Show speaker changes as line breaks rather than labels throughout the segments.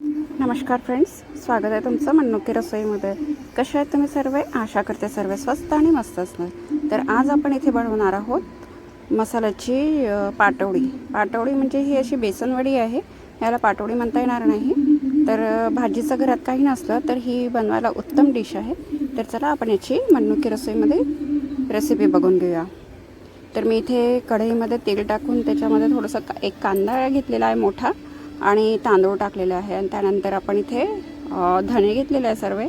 नमस्कार फ्रेंड्स स्वागत आहे तुमचं मन्नुकी रसोईमध्ये. कसे आहेत तुम्ही सर्व? आशा करते सर्व स्वस्त आणि मस्त असणार. तर आज आपण इथे बनवणार आहोत मसाल्याची पाटवडी. पाटवडी म्हणजे ही अशी बेसनवडी आहे. याला पाटवडी म्हणता येणार नाही. तर भाजीचं घरात काही नसलं तर ही बनवायला उत्तम डिश आहे. तर चला आपण याची मन्नुकी रसोईमध्ये रेसिपी बघून घेऊया. तर मी इथे कढईमध्ये तेल टाकून त्याच्यामध्ये थोडंसं का एक कांदा घेतलेला आहे मोठा. आणि तांदूळ टाकलेले आहे आणि त्यानंतर आपण इथे धणे घेतलेले आहे सर्व.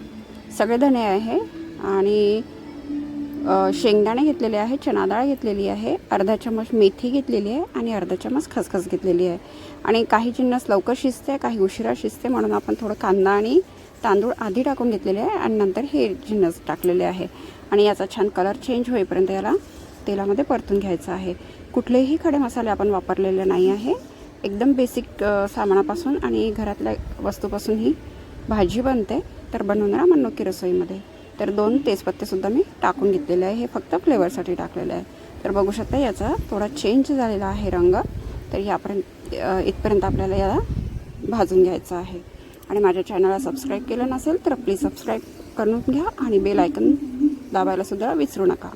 सगळे धणे आहे आणि शेंगदाणे घेतलेले आहे चना डाळ घेतलेली आहे अर्धा चमच मेथी घेतलेली आहे आणि अर्धा चमच खसखस घेतलेली आहे. आणि काही जिन्नस लवकर शिजते काही उशिरा शिजते म्हणून आपण थोडं कांदा आणि तांदूळ आधी टाकून घेतलेले आहे आणि नंतर हे जिन्नस टाकलेले आहे. आणि याचा छान कलर चेंज होईपर्यंत याला तेलामध्ये परतून घ्यायचं आहे. कुठलेही खडे मसाले आपण वापरलेले नाही आहे. एकदम बेसिक सामानापासून आणि घरातल्या वस्तूपासून ही भाजी बनते. तर बनवणार मन्नुकी रसोईमध्ये. तर दोन तेजपत्तेसुद्धा मी टाकून घेतलेले आहे. हे फक्त फ्लेवरसाठी टाकलेलं आहे. तर बघू शकता याचा थोडा चेंज झालेला आहे रंग. तर यापर्यंत इथपर्यंत आपल्याला याला भाजून घ्यायचं आहे. आणि माझ्या चॅनलला सबस्क्राईब केलं नसेल तर प्लीज सबस्क्राईब करून घ्या आणि बेल आयकन दाबायलासुद्धा विसरू नका.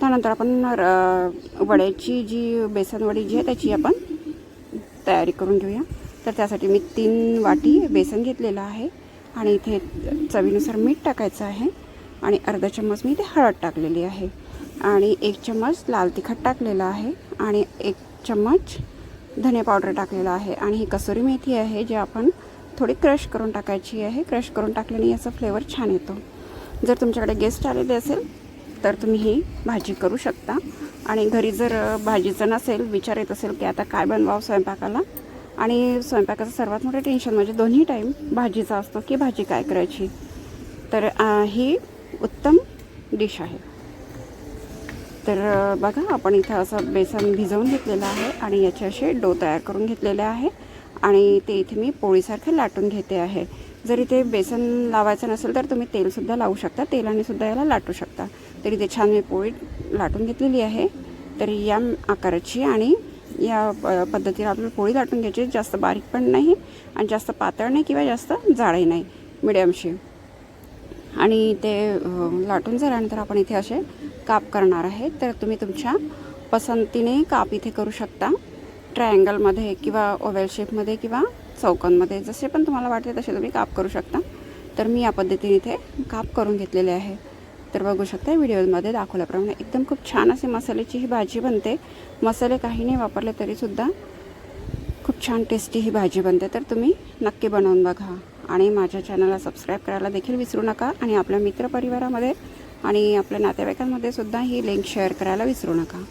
त्यानंतर आपण र- वड्याची जी बेसन वडी जी आहे त्याची आपण तयारी करून घेऊया. तर त्यासाठी मी तीन वाटी बेसन घेतलेलं आहे आणि इथे चवीनुसार मीठ टाकायचं आहे आणि अर्धा चम्मच मी इथे हळद टाकलेली आहे. आणि एक चम्मच लाल तिखट टाकलेलं आहे आणि एक चम्मच धने पावडर टाकलेला आहे. आणि ही कसुरी मेथी आहे जी आपण थोडी क्रश करून टाकायची आहे. क्रश करून टाकल्याने याचा फ्लेवर छान येतो. जर तुमच्याकडे गेस्ट आलेले असेल तर तुम्ही ही भाजी करू शकता. आणि घरी जर भाजीचं नसेल विचार येत असेल की आता काय बनवावं स्वयंपाकाला? आणि स्वयंपाकाचं सर्वात मोठं टेन्शन म्हणजे दोन्ही टाईम भाजीचा असतो की भाजी काय करायची? तर ही उत्तम डिश आहे. तर बघा आपण इथं असं बेसन भिजवून घेतलेलं आहे आणि याचे असे डो तयार करून घेतलेले आहे. आणि ते इथे मी पोळीसारखे लाटून घेते आहे. जर इथे बेसन लावायचं नसेल तर तुम्ही तेलसुद्धा लावू शकता. तेलाने सुद्धा याला लाटू शकता. तर इथे छान मी पोळी लाटून घेतलेली आहे. तर या आकाराची आणि या प- आपल्याला पोळी लाटून घ्यायची. जास्त बारीक पण नाही आणि जास्त पातळ नाही किंवा जास्त जाडही नाही. मिडियमशी आणि ते लाटून झाल्यानंतर आपण इथे असे काप करणार आहे. तर तुम्ही तुमच्या पसंतीने काप इथे करू शकता. ट्रायंगलमध्ये किंवा ओव्हल शेपमध्ये किंवा चौकांमध्ये जसे पण तुम्हाला वाटते तसे तुम्ही काप करू शकता. तर मी या पद्धतीने इथे काप करून घेतलेले आहे. तर बघू शकता व्हिडिओमध्ये दाखवल्याप्रमाणे एकदम खूप छान असे मसाल्याची ही भाजी बनते. मसाले काही नाही वापरले तरीसुद्धा खूप छान टेस्टी ही भाजी बनते. तर तुम्ही नक्की बनवून बघा आणि माझ्या चॅनलला सबस्क्राईब करायला देखील विसरू नका आणि आपल्या मित्रपरिवारामध्ये आणि आपल्या नातेवाईकांमध्ये सुद्धा ही लिंक शेअर करायला विसरू नका.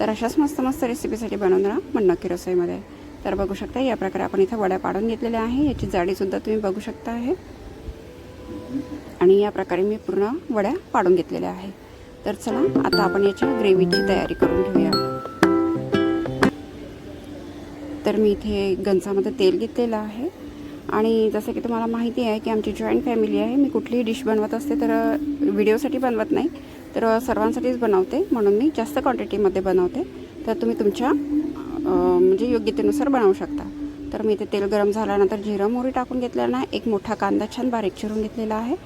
तर अशाच मस्त मस्त रेसिपीसाठी बनवून राहा मग नक्की रसोईमध्ये. तर बघू शकता या प्रकारे आपण इथं वड्या पाडून घेतलेल्या आहे. याची जाडीसुद्धा तुम्ही बघू शकता आहे आणि या प्रकारे मी पूर्ण वड्या पाडून घेतलेल्या आहे. तर चला आता आपण याच्या ग्रेव्हीची तयारी करून घेऊया. तर मी इथे गंजामध्ये तेल घेतलेलं आहे. आणि जसं की तुम्हाला माहिती आहे की आमची जॉईंट फॅमिली आहे. मी कुठलीही डिश बनवत असते तर व्हिडिओसाठी बनवत नाही. तर सर्वांसाठीच बनवते. म्हणून मी जास्त क्वांटिटीमध्ये बनवते. तर तुम्ही तुमच्या म्हणजे योग्यतेनुसार बनवू शकता. तर मी इथे तेल गरम झाल्यानंतर जिरं मोहरी टाकून घेतल्यानं एक मोठा कांदा छान बारीक चिरून घेतलेला आहे.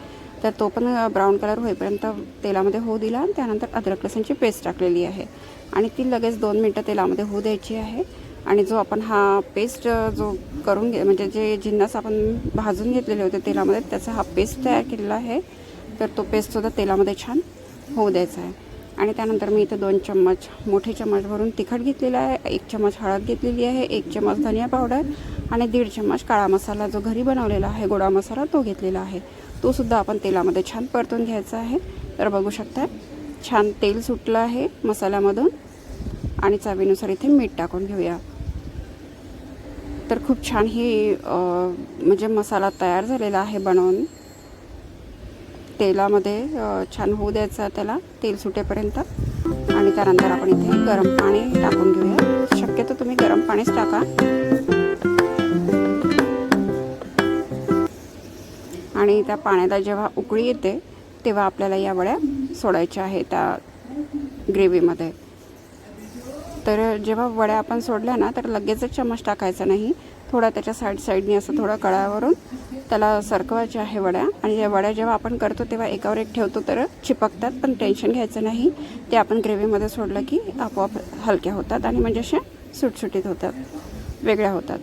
तर तो पण ब्राऊन कलर होईपर्यंत तेलामध्ये होऊ दिला आणि त्यानंतर अद्रक लसूणची पेस्ट टाकलेली आहे. आणि ती लगेच दोन मिनटं तेलामध्ये होऊ द्यायची आहे. आणि जो आपण हा पेस्ट जो करून घे म्हणजे जे जिन्नस आपण भाजून घेतलेले होते तेलामध्ये त्याचा हा पेस्ट तयार केलेला आहे. तर तो पेस्टसुद्धा तेलामध्ये छान होऊ द्यायचा आहे. आणि त्यानंतर मी इथं दोन चम्मच मोठे चम्मच भरून तिखट घेतलेला आहे. एक चम्मच हळद घेतलेली आहे एक चम्मच धनिया पावडर आणि दीड चम्मच काळा मसाला जो घरी बनवलेला आहे गोडा मसाला तो घेतलेला आहे. तोसुद्धा आपण तेलामध्ये छान परतून घ्यायचा आहे. तर बघू शकता छान तेल सुटलं आहे मसाल्यामधून. आणि चवीनुसार इथे मीठ टाकून घेऊया. तर खूप छान ही म्हणजे मसाला तयार झालेला आहे बनवून. तेलामध्ये छान होऊ द्यायचा त्याला तेल सुटेपर्यंत. आणि त्यानंतर आपण इथे गरम पाणी टाकून घेऊया. शक्यतो तुम्ही गरम पाणीच टाका. आणि त्या पाण्याला जेव्हा उकळी येते तेव्हा आपल्याला या वड्या सोडायच्या आहे त्या ग्रेव्हीमध्ये. तर जेव्हा वड्या आपण सोडल्या ना तर लगेचच चमच टाकायचा नाही. थोडा त्याच्या साईड साईडनी असं थोडं कळावरून त्याला सरकवायचे आहे वड्या. आणि या वड्या जेव्हा आपण करतो तेव्हा एकावर एक ठेवतो तर चिपकतात. पण टेन्शन घ्यायचं नाही. ते आपण ग्रेव्हीमध्ये सोडलं की आपोआप हलक्या होतात आणि म्हणजे अशा सुटसुटीत होतात वेगळ्या होतात.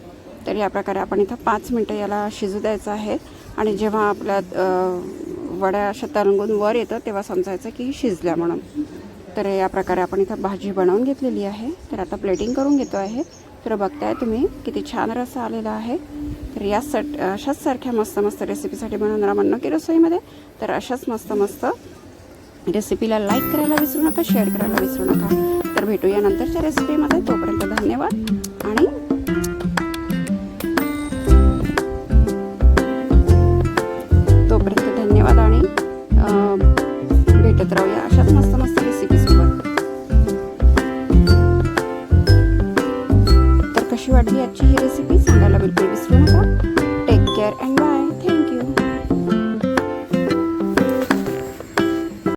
तर या प्रकारे आपण इथं पाच मिनटं याला शिजू द्यायचं आहे. आणि जेव्हा आपल्या वड्या अशा तरंगून वर येतं तेव्हा समजायचं की शिजल्या म्हणून. तर या प्रकारे आपण इथं भाजी बनवून घेतलेली आहे. तर आता प्लेटिंग करून घेतो आहे. तर बघताय तुम्ही किती छान रसा आलेला आहे. तर या सट अशाच सारख्या मस्त मस्त रेसिपीसाठी बनवणारा म्हणणं की रसोईमध्ये. तर अशाच मस्त मस्त रेसिपीला लाईक करायला विसरू नका शेअर करायला विसरू नका. तर भेटूया नंतरच्या रेसिपीमध्ये. तोपर्यंत धन्यवाद. कशी वाटली आजची ही रेसिपी सांगायला बिलकुल विसरू